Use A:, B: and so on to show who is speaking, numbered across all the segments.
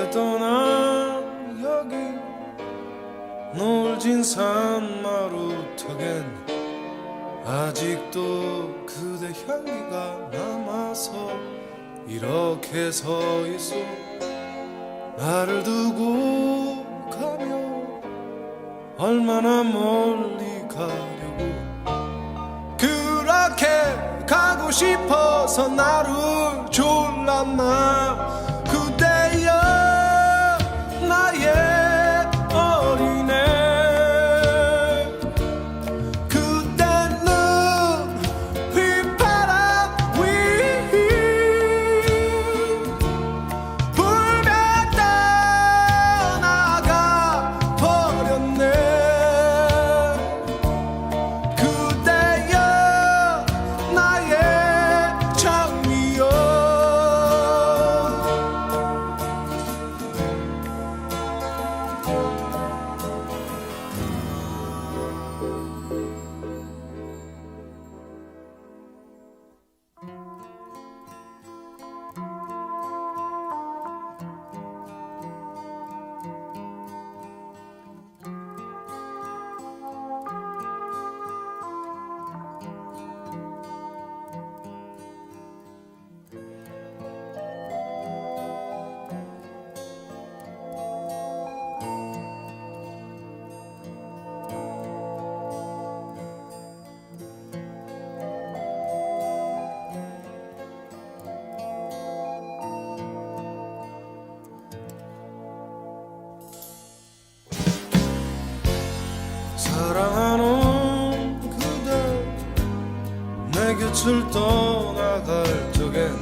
A: 그대 떠난 여기 놀진 산마루 턱엔 아직도 그대 향기가 남아서 이렇게 서 있어. 나를 두고 가면 얼마나 멀리 가려고 그렇게 가고 싶어서 나를 졸랐나 Thank you. 곁을 떠나갈 적엔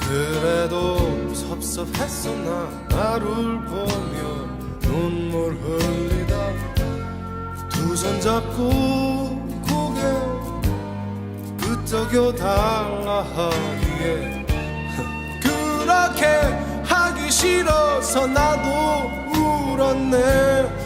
A: 그래도 섭섭했어. 나 나를 보며 눈물 흘리다 두 손 잡고 고개 끄덕여 달라 하기에 그렇게 하기 싫어서 나도 울었네